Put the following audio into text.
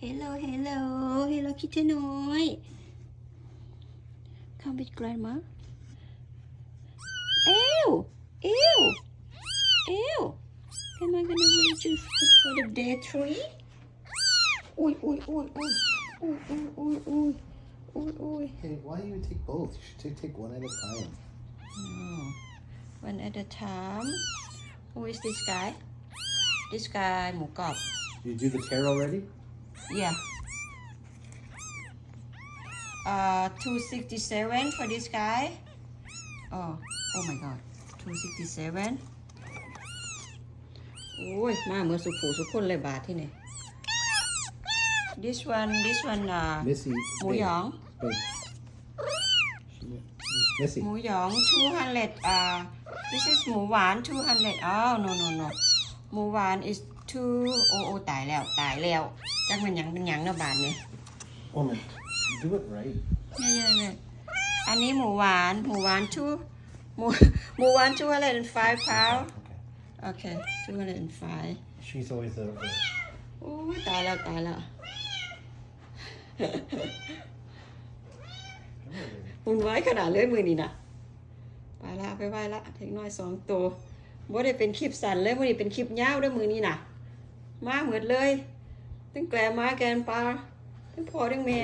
Hello, hello, hello, kitty Come with grandma. Ew, ew, ew. Am I gonna wait you for the dead tree? Oi, oi, oi, oi, oi, oi, oi, oi, oi. Hey, why do you take both? You should take, one at a time. No, one at a time. Who is this guy? This guy, Mukop. You do the care already? Yeah. Uh, 267 for this guy. Oh, oh my god. 267. โอ้ย มาเหมือนสุขูสุขคนเลยบาทที่นี่ This one, this one, uh, Missy. หมูหยอง Babe. Missy. หมูหยอง 200 uh, this is หมูหวาน 200 oh no no no หมูหวาน is two โอ้โอ้ตายแล้วตายแล้วจักมันหยังเป็นหยังนะบาทเนี่ย Woman, do it right. เนี่ยเนี่ยเนี่ยอันนี้หมูหวาน หมูหวานชูหมูหมูหวาน205 pound Okay. โอเค205 She's always the. the โอ้ยตายแล้วตายแล้ว หุ่นไว้ขนาดเลยมือนี่นะไปละไปไหว้ละเทคน้อยสองตัวบ่ได้เป็นคลิปสั้นเลยมือนี้เป็นคลิปยาวด้วยมือนี้น่ะ มาเหมือนเลย ตั้งแกลมาแกนปลาตั้งพอตั้งแม่